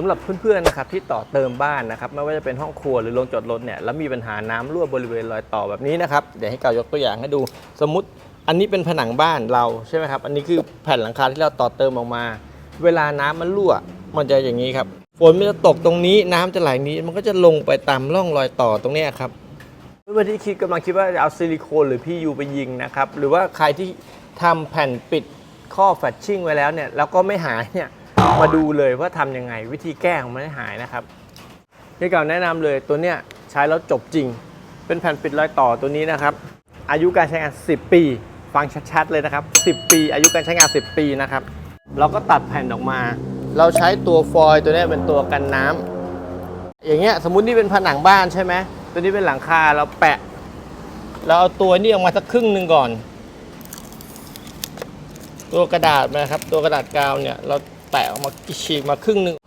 สำหรับเพื่อนๆนะครับที่ต่อเติมบ้านนะครับไม่ว่าจะเป็นห้องครัวหรือโรงจอดรถเนี่ยแล้วมีปัญหาน้ำรั่วบริเวณรอยต่อแบบนี้นะครับเดี๋ยวให้เก่ายกตัวอย่างให้ดู สมมติอันนี้เป็นผนังบ้านเราใช่ไหมครับอันนี้คือแผ่นหลังคาที่เราต่อเติมออกมา เวลาน้ำมันรั่ว มันจะอย่างนี้ครับฝนมันจะตกตรงนี้น้ำจะไหลนี้ มันก็จะลงไปตามร่องรอยต่อตรงนี้ครับเพื่อที่คิดกำลังคิดว่าจะเอาซิลิโคนหรือพี่ยูไปยิงนะครับหรือว่าใครที่ทำแผ่นปิดข้อแฟชชิ่งไว้แล้วเนี่ยแล้วก็ไม่หายเนี่ย มาดูเลยว่าทำยังไงวิธีแก้ของมันให้หายนะครับพี่เก่าแนะนำเลยตัวเนี้ยใช้แล้วจบจริง เป็นแผ่นปิดรอยต่อตัวนี้นะครับ อายุการใช้งาน 10 ปี ฟังชัดๆเลยนะครับ 10 ปี อายุการใช้งาน 10 ปีนะครับ เราก็ตัดแผ่นออกมา เราใช้ตัวฟอยล์ตัวนี้เป็นตัวกันน้ำอย่างเงี้ยสมมุตินี่เป็นผนังบ้านใช่ไหมตัวนี้เป็นหลังคาเราแปะ เราเอาตัวนี้ออกมาสักครึ่งหนึ่งก่อน ตัวกระดาษนะครับ ตัวกระดาษกาวเนี่ยเรา แตะออกมาฉีกมาครึ่งหนึ่ง